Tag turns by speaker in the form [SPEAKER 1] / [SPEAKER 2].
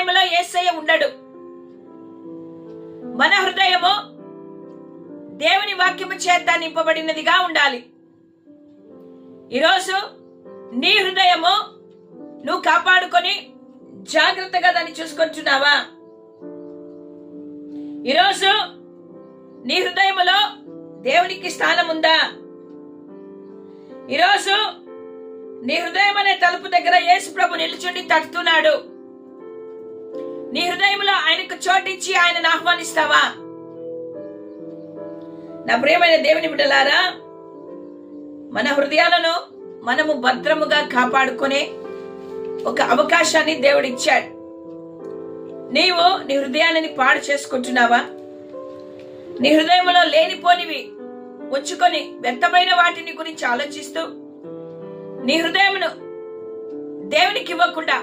[SPEAKER 1] హృదయంలో ఏసయ్య ఉండడు. మన హృదయము దేవుని వాక్యము చేత నింపబడినదిగా ఉండాలి. ఈరోజు నీ హృదయము నువ్వు కాపాడుకొని జాగ్రత్తగా దాన్ని చూసుకుంటున్నావా ఈరోజు నీ హృదయములో దేవునికి స్థానం ఉందా? ఈరోజు నీ హృదయం అనే తలుపు దగ్గర యేసు ప్రభు నిలుచుండి తడుతున్నాడు. నీ హృదయంలో ఆయనకు చోటిచ్చి ఆయనను ఆహ్వానిస్తావా? నా ప్రియమైన దేవుని బిడ్డలారా మన హృదయాలను మనము భద్రముగా కాపాడుకునే ఒక అవకాశాన్ని దేవుడు ఇచ్చాడు నీవు నీ హృదయాన్ని పాడు చేసుకుంటున్నావా? నీ హృదయంలో లేనిపోనివి ఉంచుకొని వ్యర్థమైన వాటిని గురించి ఆలోచిస్తూ నీ హృదయమును దేవునికి ఇవ్వకుండా